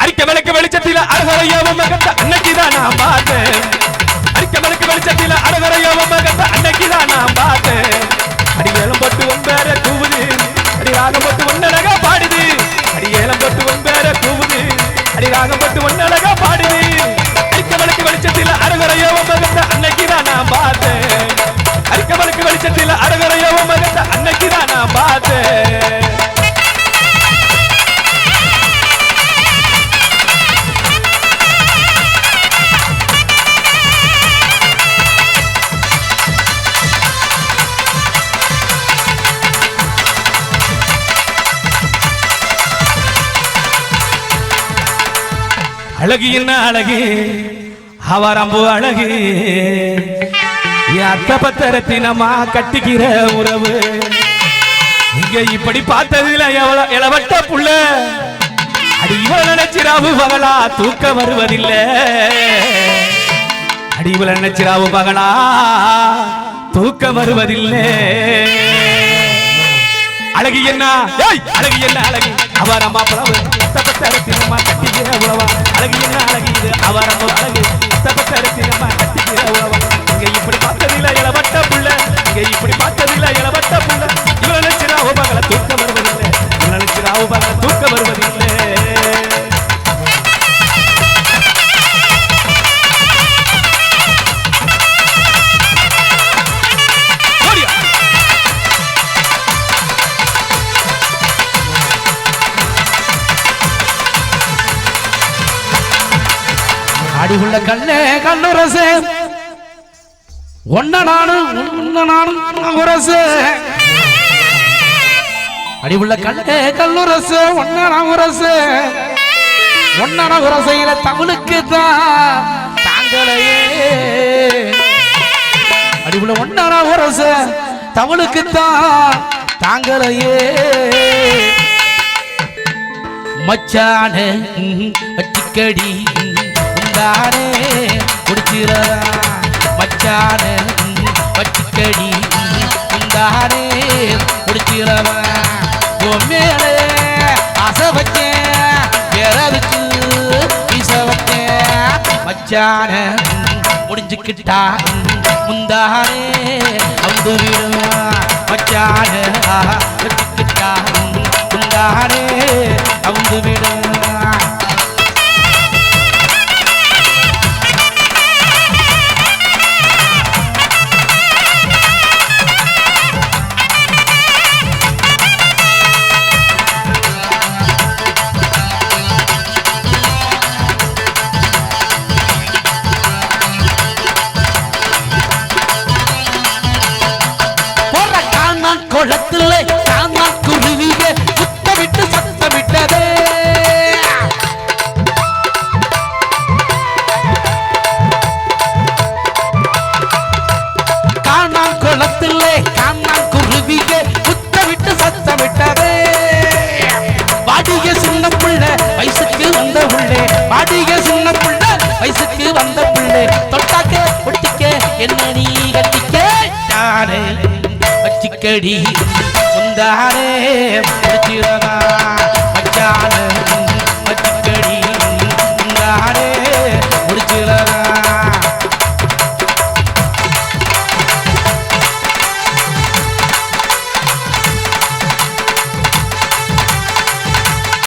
அரிக்க விளக்கு வெளிச்சத்தில அழகரையாவும் மகத்த அன்னைக்குதான் நான் பார்த்தேன். அரிக்க விளக்கு வெளிச்சத்தில அழகரையாவும் மகத்த அன்னைக்குதான் நான் பார்த்தேன். அடி ஏலம் போட்டு ஒன்பேர கூவுது. அடி ராகம் போட்டு ஒன்னழகா பாடுது. அடி ஏலம் போட்டு ஒன்பேர கூவுது. அடி ராகம் போட்டு ஒன்னழகா பாடுது. அரிக்க விளக்கு வெளிச்சத்தில அழகரையாவும் மகத்த அன்னைக்குதான் நான் பார்த்தேன். அழகு என்ன அழகு? அவரம்பு அழகு. அத்த பத்திரத்தினமா கட்டிக்கிற உறவு. இங்க இப்படி பார்த்ததுல எவ்வளவு இளவட்ட புள்ள. அடி இவள நினைச்சிராவு பகலா தூக்க வருவதில்லை. அடி இவள நினைச்சிராவு பகலா தூக்க வருவதில்லை. அழகு என்ன? ஏய் அழகு என்ன அழகு? அவரம்மா புலவு தப்பத்தரத்தினம்மா கட்டிக்கிற உறவு. அழகு என்ன அழகு இது. அவரம்மா அழகு அடிவுள்ள கண்ணே கண்ணுரசு. ஒன்ன நானும் உன்ன நானும் உரசு அடிவுள்ள கண்ணே கல்லுரசு ஒன்ன நான் உரசு ஒன்னன உரசையில தமிழுக்கு தான் தாங்களையே. அடிவுள்ள உள்ள ஒன்னன உரசு தமிழுக்கு தான் தாங்களையே மச்சான மச்சானே ம், மச்சானே ம், வச்சிக்கடி குடிச்சிரவா உண்டானே குடிக்கிறதா உன் மேலே ஆசை வச்சேன் பிறருக்கு வீச வச்சேன். மச்சானே முடிஞ்சுக்கிட்டா முந்தானே வந்து விடுவான் மச்சானே வச்சுக்கிட்டா முந்தானே. குளத்துல காணான் குருவிய குத்த சத்தமிட்டதே. காணான் குளத்துல காணான் குருவிய குத்த சத்தமிட்டதே. வாடிய சின்ன புள்ள வயசுக்கு வந்த பிள்ளை. வாடிய சின்ன புள்ள வயசுக்கு வந்த புள்ளே. தொட்டாக்க ஒட்டிக்க என்ன நீ கட்டிக்க? அடிக்கடி முந்தாரே பிடிச்சிடவா மச்சான